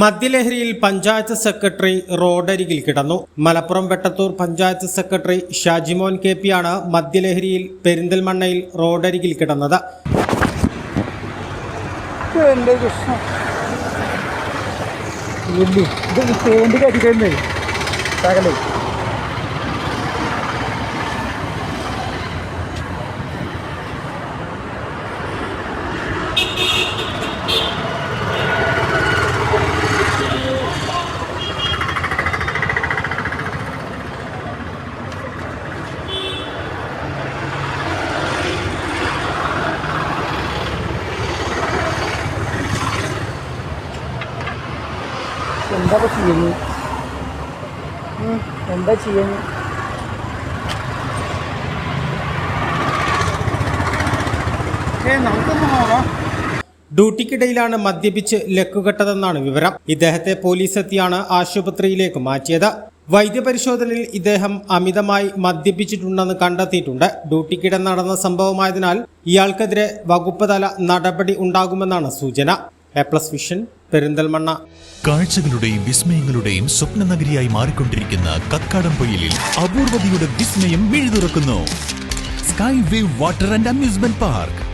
മദ്യലഹരിയിൽ പഞ്ചായത്ത് സെക്രട്ടറി റോഡരികിൽ കിടന്നു. മലപ്പുറം വെട്ടത്തൂർ പഞ്ചായത്ത് സെക്രട്ടറി ഷാജിമോൻ കെ ആണ് മദ്യലഹരിയിൽ പെരിന്തൽമണ്ണയിൽ റോഡരികിൽ കിടന്നത്. എന്റെ കൃഷ്ണ. എന്താ ചെയ്യുന്നു എന്താ ചെയ്യുന്നു ഡ്യൂട്ടിക്കിടയിലാണ് മദ്യപിച്ച് ലക്കുകെട്ടതെന്നാണ് വിവരം. ഇദ്ദേഹത്തെ പോലീസ് എത്തിയാണ് ആശുപത്രിയിലേക്ക് മാറ്റിയത്. വൈദ്യപരിശോധനയിൽ ഇദ്ദേഹം അമിതമായി മദ്യപിച്ചിട്ടുണ്ടെന്ന് കണ്ടെത്തിയിട്ടുണ്ട്. ഡ്യൂട്ടിക്കിടെ നടന്ന സംഭവമായതിനാൽ ഇയാൾക്കെതിരെ വകുപ്പ് തല നടപടി ഉണ്ടാകുമെന്നാണ് സൂചന. Plus vision Perinthalmanna. കാഴ്ചകളുടെയും വിസ്മയങ്ങളുടെയും സ്വപ്ന നഗരിയായി മാറിക്കൊണ്ടിരിക്കുന്ന കക്കാടംപൊയിലിൽ അപൂർവതയുടെ വിസ്മയം മിഴുതുറക്കുന്നു. Sky wave water and amusement park.